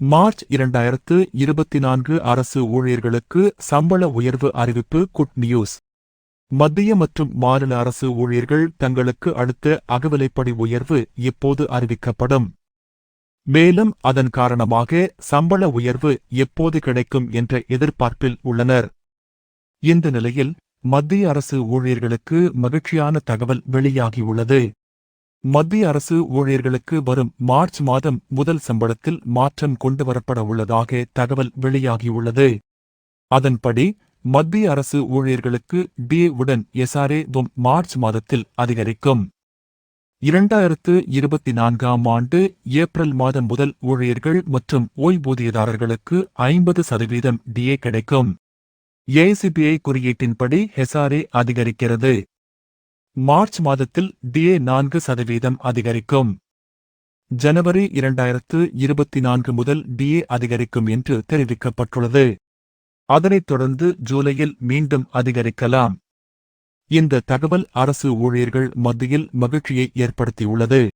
March இரண்டாயிரத்து இருபத்தி நான்கு அரசு ஊழியர்களுக்கு சம்பள உயர்வு அறிவிப்பு குட் நியூஸ். மத்திய மற்றும் மாநில அரசு ஊழியர்கள் தங்களுக்கு அடுத்த அகவிலைப்படி உயர்வு எப்போது அறிவிக்கப்படும். மேலும் அதன் காரணமாக சம்பள உயர்வு எப்போது கிடைக்கும் என்ற எதிர்பார்ப்பில் உள்ளனர். இந்த நிலையில் மத்திய அரசு ஊழியர்களுக்கு மகிழ்ச்சியான தகவல் வெளியாகியுள்ளது. மத்திய அரசு ஊழியர்களுக்கு வரும் மார்ச் மாதம் முதல் சம்பளத்தில் மாற்றம் கொண்டுவரப்பட உள்ளதாக தகவல் வெளியாகியுள்ளது. அதன்படி மத்திய அரசு ஊழியர்களுக்கு டி உடன் எஸ்ஆர்ஏ வும் மார்ச் மாதத்தில் அதிகரிக்கும். இரண்டாயிரத்து இருபத்தி நான்காம் ஆண்டு ஏப்ரல் மாதம் முதல் ஊழியர்கள் மற்றும் ஓய்வூதியதாரர்களுக்கு ஐம்பது சதவீதம் டிஏ கிடைக்கும். ஏசிபிஐ குறியீட்டின்படி ஹெசாரே அதிகரிக்கிறது. மார்ச் மாதத்தில் டிஏ நான்கு சதவீதம் அதிகரிக்கும். ஜனவரி இரண்டாயிரத்து இருபத்தி நான்கு முதல் டிஏ அதிகரிக்கும் என்று தெரிவிக்கப்பட்டுள்ளது. அதனைத் தொடர்ந்து ஜூலையில் மீண்டும் அதிகரிக்கலாம். இந்த தகவல் அரசு ஊழியர்கள் மத்தியில் மகிழ்ச்சியை ஏற்படுத்தியுள்ளது.